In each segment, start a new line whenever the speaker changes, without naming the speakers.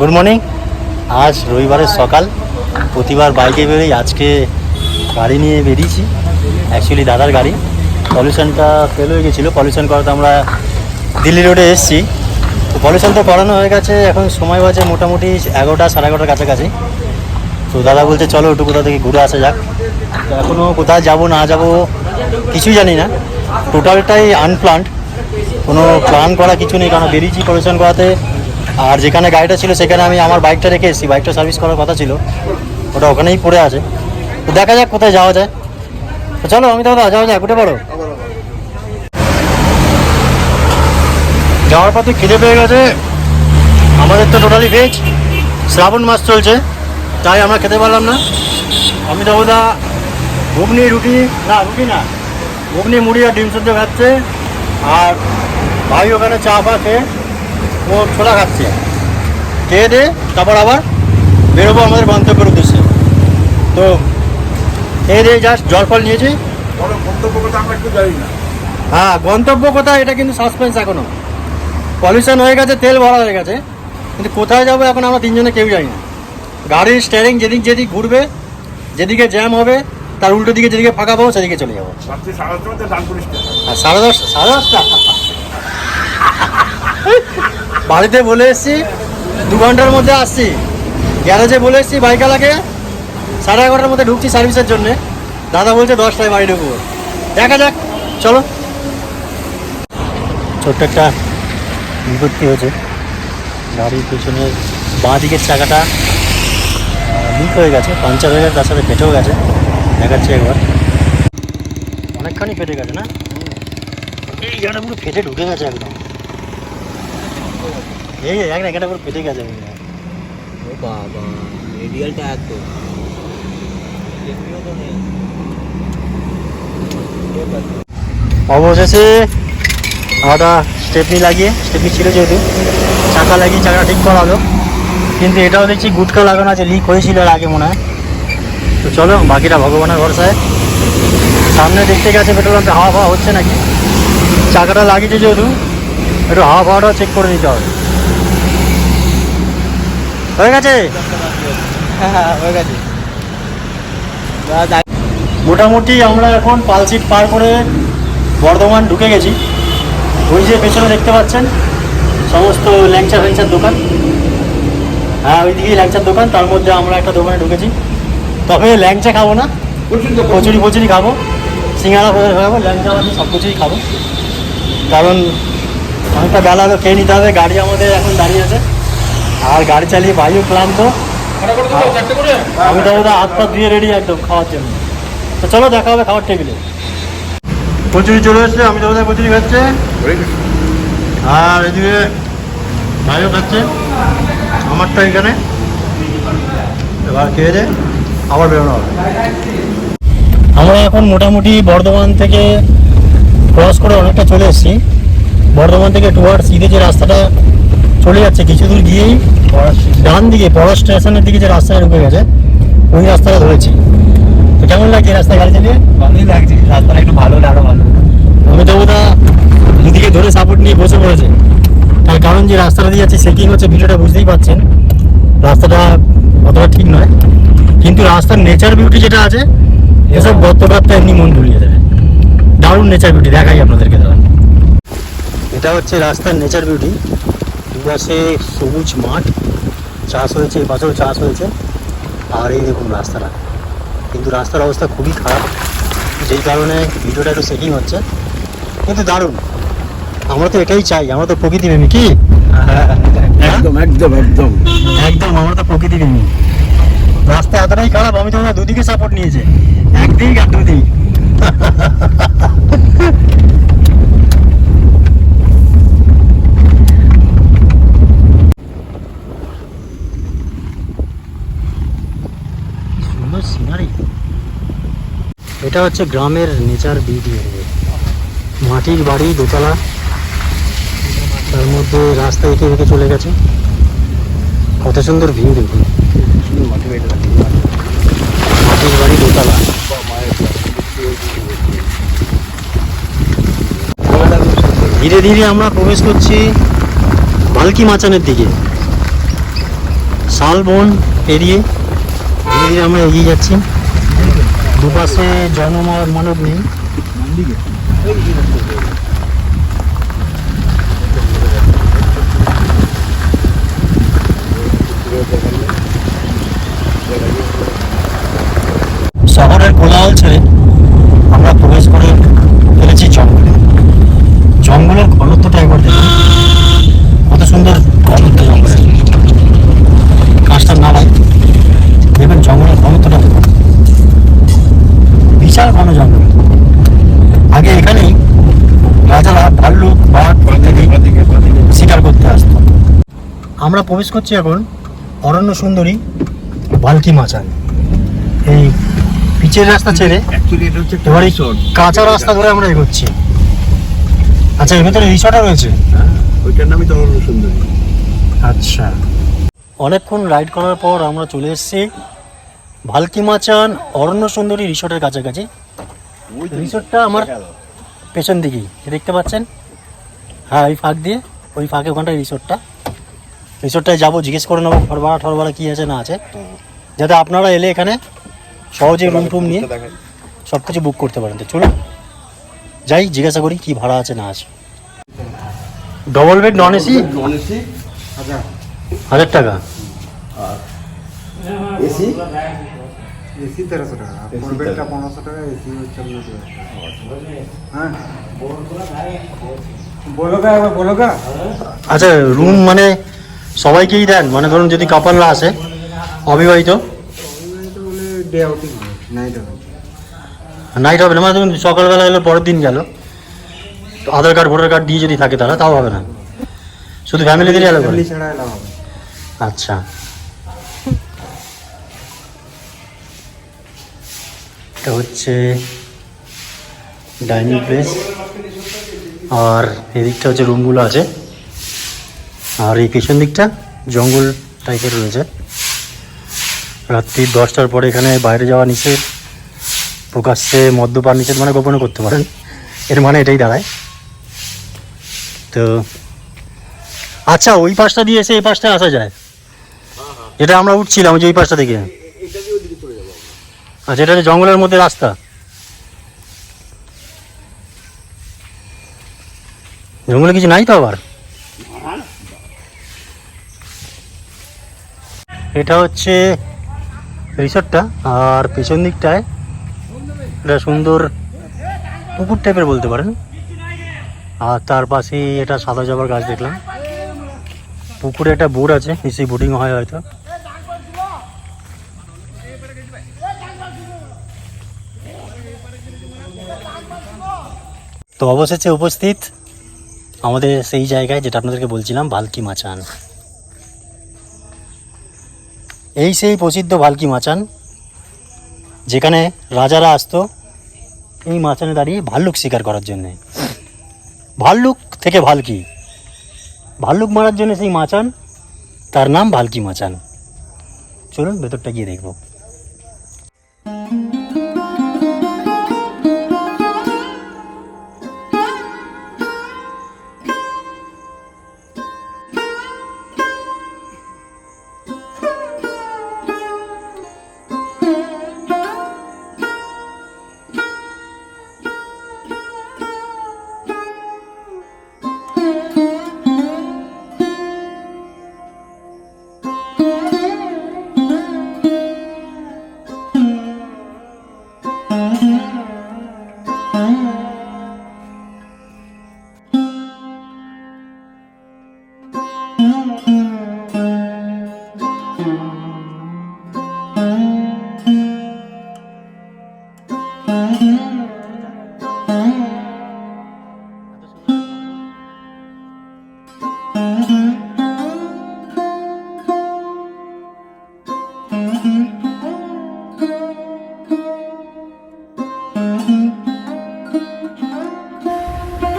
Good morning. আজ রবিবারের সকাল। প্রতিবার বাইকে বেরোই আজকে গাড়ি নিয়ে বেরিয়েছি। অ্যাকচুয়ালি দাদার গাড়ি। পলিউশনটা ফেল হয়ে গেছিল। পলিউশন করাতে আমরা দিল্লি রোডে এসেছি। তো পলিউশন তো করানো হয়ে গেছে। এখন সময় বাজে মোটামুটি এগারোটা, সাড়ে এগারোটার কাছাকাছি। তো দাদা বলছে, চলো একটু কোথাও থেকে ঘুরে আসা যাক। তো এখনও কোথায় যাব, না যাব, কিছুই জানি না। টোটালটাই আনপ্লান্ট কোনো প্ল্যান করা কিছু নেই। কারণ বেরিয়েছি পলিউশন করাতে। আর যেখানে গাড়িটা ছিল, সেখানে আমি আমার বাইকটা রেখে এসেছি। বাইকটা সার্ভিস করার কথা ছিল। ওটা ওখানেই পড়ে আছে। তো দেখা যাক কোথায় যাওয়া যায়। তো চলো, আমি দাদা যাওয়া যায় উঠে পড়ো। যাওয়ার পথে খিদে পেয়ে গেছে। আমাদের তো টোটালি ভেজ শ্রাবণ মাস চলছে। তাই আমরা খেতে পারলাম না। আমি দাদা ঘুগনি, রুটি। না রুটি না। ঘুগনি, মুড়ি আর ডিম সেদ্ধ খাচ্ছে। আর ভাই ওখানে চা ফা খেয়ে ও ছোলা খাচ্ছে। খেয়ে দে তারপর আবার বেরোবো আমাদের গন্তব্যের উদ্দেশ্যে। তো খেয়ে দিয়ে জাস্ট জল ফল নিয়েছি
গন্তব্য কথা আমরা একটু জানি না।
হ্যাঁ গন্তব্য কোথায় এটা কিন্তু সাসপেন্স এখনও। পলিউশন হয়ে গেছে তেল ভরা হয়ে গেছে। কিন্তু কোথায় যাব এখন আমরা তিনজনে কেউ জানি না। গাড়ির স্টিয়ারিং যেদিক যেদিক ঘুরবে যেদিকে জ্যাম হবে তার উল্টো দিকে যেদিকে ফাঁকা পাবো সেদিকে চলে যাব।
সাড়ে দশটার মধ্যে ডানপুর স্টেশন
আর সাড়ে দশ সাড়ে দশটা? বাড়িতে বলে এসছি, দু ঘণ্টার মধ্যে আসছি। গ্যারেজে বলে এসছি বাইকালাকে সাড়ে এগারোটার মধ্যে ঢুকছি সার্ভিসের জন্যে। দাদা বলছে, দশটায় বাড়ি ঢুকবো। দেখা যাক, চলো। ছোট্ট একটা বিপত্তি হয়েছে। গাড়ির পেছনে বাঁ দিকের চাকাটা লিক হয়ে গেছে পাঞ্চার হয়ে গেছে, তার সাথে ফেটেও গেছে। দেখাচ্ছি একবার। অনেকখানি ফেটে গেছে না? এই জায়গাটা পুরো ফেটে ঢুকে গেছে একদম। এই পুরো ফেটে গেছে।
ও বাবা রেডিয়ালটা এত। তো
অবশেষে আমরা স্টেপনি লাগিয়ে স্টেপনি ছিল যেহেতু চাকা লাগিয়ে চাকা ঠিক করা হলো কিন্তু এটাও দেখছি গুটকা লাগানো আছে লিক হয়েছিল এর আগে মনে হয়। তো চলো বাকিটা ভগবানের ভরসায়। সামনে দেখতে গেছে পেট্রোল পাম্পে হাওয়া ফাওয়া হচ্ছে নাকি? চাকাটা লাগিয়েছে যেহেতু একটু হাওয়া ফাওয়াটাও চেক করে নিতে হবে। হয়ে গেছে?
হ্যাঁ হয়ে গেছে।
মোটামুটি আমরা এখন পালসিট পার করে বর্ধমান ঢুকে গেছি। ওই যে পেছনে দেখতে পাচ্ছেন সমস্ত ল্যাংচা ফ্যাংচার দোকান। হ্যাঁ ওই ওইদিকেই ল্যাংচার দোকান তার মধ্যে আমরা একটা দোকানে ঢুকেছি। তবে ল্যাংচা খাব না কচুরি ফচুরি খাব সিঙ্গাড়া ফোড়া খাব ল্যাংচা সব কিছুই খাব। কারণ অনেকটা বেলা তো খেয়ে নিতে হবে। গাড়ি আমাদের এখন দাঁড়িয়ে আছে। আর গাড়ি চালিয়ে ভাইও ক্লান্ত। আমি তো ওটা হাত পা ধুয়ে রেডি একদম খাওয়ার জন্য। তো চলো দেখা হবে খাওয়ার টেবিলে কচুরি চলে এসছে আমি তো ওদের কচুরি খাচ্ছে। আর এদিকে ভাইও খাচ্ছে। আমারটা এখানে। এবার খেয়ে দে আবার বেরোনো হবে। আমরা এখন মোটামুটি বর্ধমান থেকে ক্রস করে অনেকটা চলে এসেছি। বর্ধমান থেকে টুয়ার্ড সিধে যে রাস্তাটা চলে যাচ্ছে কিছু দূর গিয়েই ডান দিকে বড় স্টেশনের দিকে যে রাস্তাটা ঢুকে গেছে ওই রাস্তাটা ধরেছি। তো কেমন লাগছে এই রাস্তায় গাড়ি চালিয়ে
ভালোই লাগছে রাস্তাটা একটু ভালো আরও ভালো।
অমিতাভদা দুদিকে ধরে সাপোর্ট নিয়ে বসে পড়েছে। তার কারণ যে রাস্তাটা দিয়ে যাচ্ছে সেকিং হচ্ছে ভিডিওটা বুঝতেই পাচ্ছেন। রাস্তাটা অতটা ঠিক নয়। কিন্তু রাস্তার নেচার বিউটি যেটা আছে এসব গর্তপাতটা এমনি মন ভুলিয়ে দেবে। দারুণ নেচার বিউটি দেখাই আপনাদেরকে দাদা এটা হচ্ছে রাস্তার নেচার বিউটি দুপাশে সবুজ মাঠ চাষ হয়েছে এই পাশেও চাষ হয়েছে। আর এই দেখুন রাস্তাটা। কিন্তু রাস্তার অবস্থা খুবই খারাপ। যেই কারণে ভিডিওটা একটু সেটিং হচ্ছে। কিন্তু দারুণ। আমরা তো এটাই চাই। আমরা তো প্রকৃতি প্রেমী কি?
একদম একদম একদম।
একদম আমরা তো প্রকৃতি প্রেমী। রাস্তা এতটাই খারাপ আমি তো হয় দুদিকে সাপোর্ট নিয়েছে। একদিক আর দুদিক। এটা হচ্ছে গ্রামের নেচার বিউটি মাটির বাড়ি দোতলা। তার মধ্যে রাস্তা এঁকে এঁকে চলে গেছে। কত সুন্দর ভিউ দেখুন। মাটির বাড়ি দোতলা। ধীরে ধীরে আমরা প্রবেশ করছি বালকি মাচানের দিকে। শালবন পেরিয়ে ধীরে আমরা এগিয়ে যাচ্ছি। দুপাশে জনমানব নেই। শহরের কোলাহল ছেড়ে আমরা প্রবেশ করছি এখন অরণ্য সুন্দরী বালকি মাচান। এই পিচের রাস্তা ছেড়ে এবার এই কাঁচা রাস্তা ধরে আমরা এগোচ্ছি। আচ্ছা এর ভেতরে রিসর্টও রয়েছে?
ওইটার নামই তো অরণ্য সুন্দরী।
আচ্ছা। অনেকক্ষণ রাইড করার পর আমরা চলে এসেছি ভালকি মাচান অরণ্য সুন্দরী রিসর্টের কাছাকাছি। রিসর্টটা আমার পেছন দিকেই দেখতে পাচ্ছেন? হ্যাঁ ওই ফাঁক দিয়ে ওই ফাঁকে ওখানটায় রিসর্টটা। রিসর্টটায় যাব জিজ্ঞেস করে নেব ঘর ভাড়া ঠর ভাড়া কী আছে না আছে। যাতে আপনারা এলে এখানে সহজে রুম টুম নিয়ে সব কিছু বুক করতে পারেন। তো চলুন যাই জিজ্ঞাসা করি কি ভাড়া আছে না আছে। ডবল বেড নন এসি হাজার। টাকা।
এসি
এসি তেরোশো টাকা ফোর বেডটা পনেরোশো টাকা এসি হচ্ছে হ্যাঁ। বলো গা বলো গা
আচ্ছা রুম মানে সবাইকেই দেন। মানে ধরুন যদি কাপলরা আসে, অবিবাহিত।
নাইট হবে
না মানে ধরুন সকালবেলা এলো, পরের দিন গেল। তো আধার কার্ড ভোটার কার্ড দিয়ে যদি থাকে তারা তাও হবে না। শুধু ফ্যামিলিদেরই অ্যালো করে?
ফ্যামিলি ছাড়া এলাও হবে
আচ্ছা। এটা হচ্ছে ডাইনিং প্লেস আর এদিকটা হচ্ছে রুমগুলো আছে। আর এই পেছন দিকটা জঙ্গল টাইপের রয়েছে। রাত্রি দশটার পরে এখানে বাইরে যাওয়া নিষেধ, প্রকাশ্যে মদ্যপান নিষেধ মানে গোপনে করতে পারেন। এর মানে এটাই দাঁড়ায়। তো আচ্ছা ওই পাশটা দিয়ে এসে এই পাশটা আসা যায়। এটা আমরা উঠছিলাম যে ওই পাশটা থেকে। আচ্ছা এটা জঙ্গলের মধ্যে রাস্তা। জঙ্গলে কিছু নাই তো আবার? এটা হচ্ছে রিসর্টটা, আর পেছন দিকটায় এটা সুন্দর পুকুর টাইপের বলতে পারেন। আর তার পাশেই এটা সাদা জবার গাছ দেখলাম। পুকুরে একটা বোট আছে, নিশ্চয়ই বোটিং হয় হয়তো। তো অবশেষে উপস্থিত আমাদের সেই জায়গায় যেটা আপনাদেরকে বলছিলাম, ভালকি মাচান। এই সেই প্রসিদ্ধ ভালকি মাচান, যেখানে রাজারা আসতো এই মাচানে দাঁড়িয়ে ভাল্লুক শিকার করার জন্যে। ভাল্লুক থেকে ভালকি। ভাল্লুক মারার জন্য সেই মাচান, তার নাম ভালকি মাচান। চলুন ভেতরটা গিয়ে দেখব।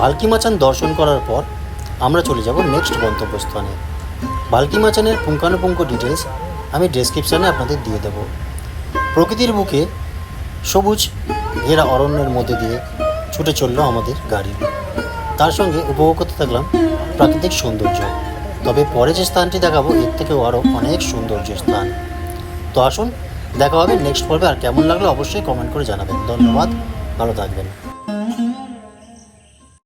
ভালকি মাচান দর্শন করার পর আমরা চলে যাব নেক্সট গন্তব্যস্থানে। ভালকি মাচানের পুঙ্খানুপুঙ্খ ডিটেলস আমি ডেসক্রিপশানে আপনাদের দিয়ে দেব। প্রকৃতির বুকে সবুজ ঘেরা অরণ্যের মধ্যে দিয়ে ছুটে চলল আমাদের গাড়ি। তার সঙ্গে উপভোগ করতে থাকলাম প্রাকৃতিক সৌন্দর্য। তবে পরে যে স্থানটি দেখাবো, এর থেকেও আরও অনেক সৌন্দর্য স্থান। তো আসুন, দেখা হবে নেক্সট পর্বে। আর কেমন লাগল অবশ্যই কমেন্ট করে জানাবেন। ধন্যবাদ, ভালো থাকবেন।